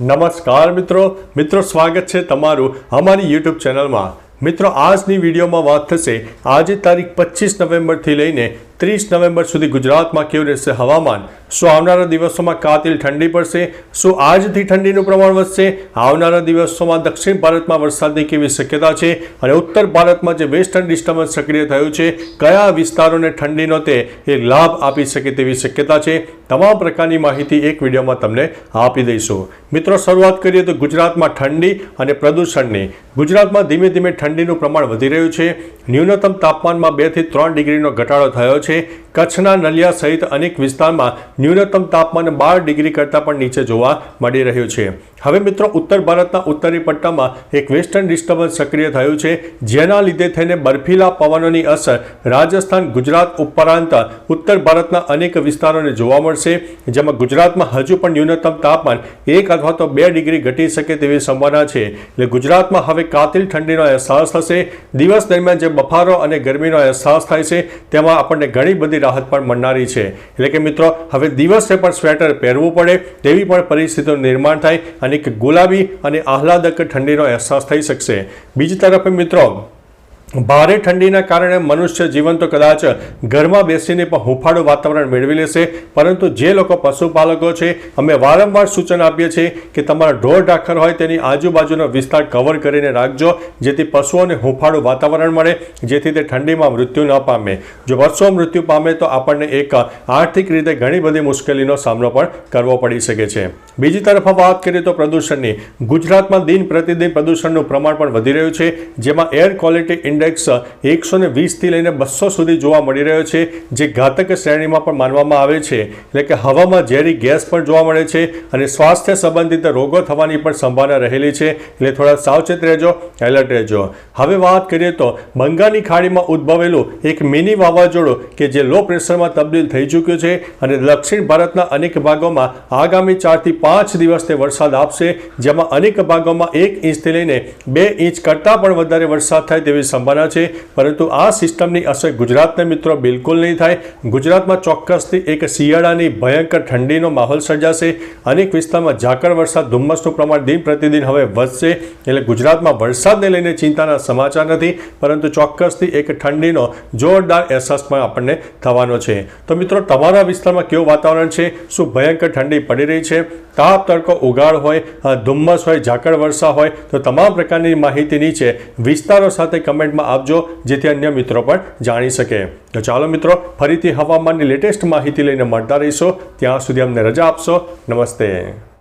નમસ્કાર મિત્રો. મિત્રો, સ્વાગત છે તમારું અમારી યુટ્યુબ ચેનલમાં. મિત્રો, આજની વિડીયોમાં વાત થશે. આજે તારીખ પચીસ નવેમ્બરથી લઈને ત્રીસ નવેમ્બર સુધી ગુજરાતમાં કેવું રહેશે હવામાન? શું આવનારા દિવસોમાં કાતિલ ઠંડી પડશે? શું આજથી ઠંડીનું પ્રમાણ વધશે? આવનારા દિવસોમાં દક્ષિણ ભારતમાં વરસાદની કેવી શક્યતા છે? અને ઉત્તર ભારતમાં જે વેસ્ટર્ન ડિસ્ટર્બન્સ સક્રિય થયું છે, કયા વિસ્તારોને ઠંડીનો તે એ લાભ આપી શકે તેવી શક્યતા છે? તમામ પ્રકારની માહિતી એક વિડીયોમાં તમને આપી દઈશું. મિત્રો, શરૂઆત કરીએ તો ગુજરાતમાં ઠંડી અને પ્રદૂષણની. ગુજરાતમાં ધીમે ધીમે ઠંડીનું પ્રમાણ વધી રહ્યું છે. ન્યૂનતમ તાપમાનમાં બેથી ત્રણ ડિગ્રીનો ઘટાડો થયો છે. કચ્છના નલિયા સહિત અનેક વિસ્તારમાં ન્યૂનતમ તાપમાન બાર ડિગ્રી કરતાં પણ નીચે જોવા મળી રહ્યું છે. હવે મિત્રો, ઉત્તર ભારતના ઉત્તરી પટ્ટામાં એક વેસ્ટર્ન ડિસ્ટર્બન્સ સક્રિય થયું છે. જેના લીધે થઈને બર્ફીલા પવનોની અસર રાજસ્થાન, ગુજરાત ઉપરાંત ઉત્તર ભારતના અનેક વિસ્તારોને જોવા મળશે. જેમાં ગુજરાતમાં હજુ પણ ન્યૂનતમ તાપમાન એક અથવા તો બે ડિગ્રી ઘટી શકે તેવી સંભાવના છે. એટલે ગુજરાતમાં હવે કાતિલ ઠંડીનો અહેસાસ થશે. દિવસ દરમિયાન જે બફારો અને ગરમીનો અહેસાસ થાય છે, તેમાં આપણને ઘણી બધી રાહત પણ મળનારી છે. એટલે કે મિત્રો, હવે દિવસે પણ સ્વેટર પહેરવું પડે, તેવી પણ પરિસ્થિતિનું નિર્માણ થાય અને ગુલાબી અને આહલાદક ઠંડીનો અહેસાસ થઈ શકશે. બીજી તરફ મિત્રો ભારે ઠંડીના કારણે મનુષ્ય જીવન તો કદાચ ઘરમાં બેસીને પણ હુંફાળું વાતાવરણ મેળવી લેશે, પરંતુ જે લોકો પશુપાલકો છે, અમે વારંવાર સૂચન આપીએ છીએ કે તમારા ઢોર ઢાખર હોય તેની આજુબાજુનો વિસ્તાર કવર કરીને રાખજો, જેથી પશુઓને હુંફાળું વાતાવરણ મળે, જેથી તે ઠંડીમાં મૃત્યુ ન પામે. જો પશુઓ મૃત્યુ પામે તો આપણને એક આર્થિક રીતે ઘણી બધી મુશ્કેલીનો સામનો પણ કરવો પડી શકે છે. બીજી તરફ વાત કરીએ તો પ્રદૂષણની. ગુજરાતમાં દિન પ્રતિદિન પ્રદૂષણનું પ્રમાણ પણ વધી રહ્યું છે, જેમાં એર ક્વોલિટી ઇન્ડેક્સ એકસો ને વીસથી લઈને બસો સુધી જોવા મળી રહ્યો છે, જે ઘાતક શ્રેણીમાં પણ માનવામાં આવે છે. એટલે કે હવામાં ઝેરી ગેસ પણ જોવા મળે છે અને સ્વાસ્થ્ય સંબંધિત રોગો થવાની પણ સંભાવના રહેલી છે. એટલે થોડા સાવચેત રહેજો, એલર્ટ રહેજો. હવે વાત કરીએ તો બંગાળની ખાડીમાં ઉદ્ભવેલું એક મિની વાવાઝોડું કે જે લો પ્રેશરમાં તબદીલ થઈ ચૂક્યું છે અને દક્ષિણ ભારતના અનેક ભાગોમાં આગામી ચારથી પાંચ દિવસ તે વરસાદ આપશે, જેમાં અનેક ભાગોમાં એક ઇંચથી લઈને બે ઇંચ કરતાં પણ વધારે વરસાદ થાય તેવી સંભાવના છે. પરંતુ આ સિસ્ટમની અસર ગુજરાતને મિત્રો બિલકુલ નહીં થાય. ગુજરાતમાં ચોક્કસથી એક શિયાળાની ભયંકર ઠંડીનો માહોલ સર્જાશે. અનેક વિસ્તારમાં ઝાકળ વરસાદ, ધુમ્મસનું પ્રમાણ દિન પ્રતિદિન હવે વધશે. એટલે ગુજરાતમાં વરસાદને લઈને ચિંતાના સમાચાર નથી, પરંતુ ચોક્કસથી એક ઠંડીનો જોરદાર અહેસાસ પણ આપણને થવાનો છે. તો મિત્રો, તમારા વિસ્તારમાં કેવું વાતાવરણ છે? શું ભયંકર ઠંડી પડી રહી છે? તાપ, તડકો, ઉગાડ હોય ધુમ્મસ હોય, ઝાકળ વર્ષા હોય, તો તમામ પ્રકારની માહિતી નીચે વિસ્તારો સાથે કમેન્ટમાં આપજો, જેથી અન્ય મિત્રો પણ જાણી શકે. તો ચાલો મિત્રો, ફરીથી હવામાનની લેટેસ્ટ માહિતી લઈને મળતા રહીશો. ત્યાં સુધી અમને રજા આપશો. નમસ્તે.